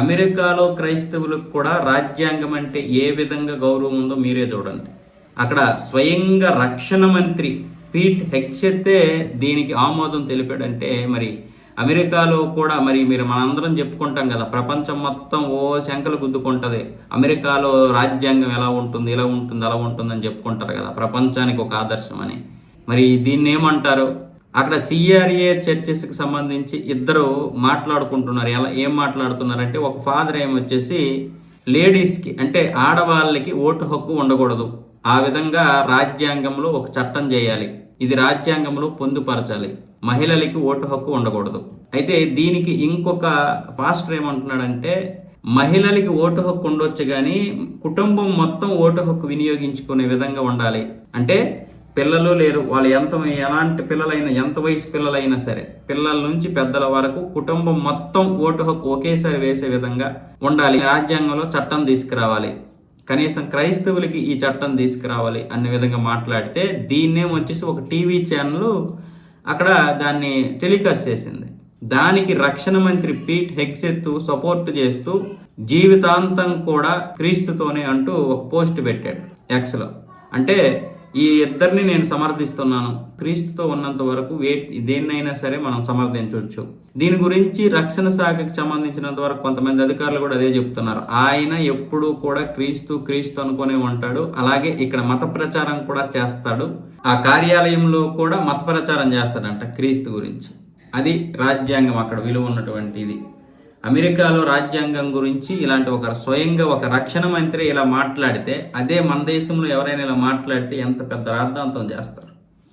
అమెరికాలో క్రైస్తవులకు కూడా రాజ్యాంగం అంటే ఏ విధంగా గౌరవం ఉందో మీరే చూడండి. అక్కడ స్వయంగా రక్షణ మంత్రి పీట్ హెక్సెత్తే దీనికి ఆమోదం తెలిపాడంటే మరి అమెరికాలో కూడా మరి మీరు మనందరం చెప్పుకుంటాం కదా ప్రపంచం మొత్తం ఓ శంకలు గుద్దుకుంటుంది. అమెరికాలో రాజ్యాంగం ఎలా ఉంటుంది ఇలా ఉంటుంది అలా ఉంటుందని చెప్పుకుంటారు కదా ప్రపంచానికి ఒక ఆదర్శం అని మరి దీన్ని ఏమంటారు అక్కడ సిఆర్ఏ చర్చెస్కి సంబంధించి ఇద్దరు మాట్లాడుకుంటున్నారు. ఎలా ఏం మాట్లాడుతున్నారంటే ఒక ఫాదర్ ఏమొచ్చేసి లేడీస్కి అంటే ఆడవాళ్ళకి ఓటు హక్కు ఉండకూడదు. ఆ విధంగా రాజ్యాంగంలో ఒక చట్టం చేయాలి. ఇది రాజ్యాంగంలో పొందుపరచాలి. మహిళలకి ఓటు హక్కు ఉండకూడదు. అయితే దీనికి ఇంకొక పాస్టర్ ఏమంటున్నాడంటే మహిళలకి ఓటు హక్కు ఉండొచ్చు కానీ కుటుంబం మొత్తం ఓటు హక్కు వినియోగించుకునే విధంగా ఉండాలి. అంటే పిల్లలు లేరు. వాళ్ళు ఎంత ఎలాంటి పిల్లలైనా ఎంత వయసు పిల్లలైనా సరే పిల్లల నుంచి పెద్దల వరకు కుటుంబం మొత్తం ఓటు హక్కు ఒకేసారి వేసే విధంగా ఉండాలి. రాజ్యాంగంలో చట్టం తీసుకురావాలి. కనీసం క్రైస్తవులకి ఈ చట్టం తీసుకురావాలి అనే విధంగా మాట్లాడితే దీన్నేం వచ్చేసి ఒక టీవీ ఛానల్ అక్కడ దాన్ని టెలికాస్ట్ చేసింది. దానికి రక్షణ మంత్రి పీట్ హెగ్సెత్ సపోర్ట్ చేస్తూ జీవితాంతం కూడా క్రీస్తుతోనే అంటూ ఒక పోస్ట్ పెట్టాడు. ఎక్స్లో అంటే ఈ ఇద్దరిని నేను సమర్థిస్తున్నాను. క్రీస్తుతో ఉన్నంత వరకు వే దేన్నైనా సరే మనం సమర్థించవచ్చు. దీని గురించి రక్షణ శాఖకి సంబంధించినంత వరకు కొంతమంది అధికారులు కూడా అదే చెప్తున్నారు. ఆయన ఎప్పుడూ కూడా క్రీస్తు క్రీస్తు అనుకునే ఉంటాడు. అలాగే ఇక్కడ మత ప్రచారం కూడా చేస్తాడు. ఆ కార్యాలయంలో కూడా మత ప్రచారం చేస్తాడంట క్రీస్తు గురించి. అది రాజ్యాంగం అక్కడ విలువ ఉన్నటువంటిది. అమెరికాలో రాజ్యాంగం గురించి ఇలాంటి ఒక స్వయంగా ఒక రక్షణ మంత్రి ఇలా మాట్లాడితే అదే మన దేశంలో ఎవరైనా ఇలా మాట్లాడితే ఎంత పెద్ద రాద్ధాంతం చేస్తారు?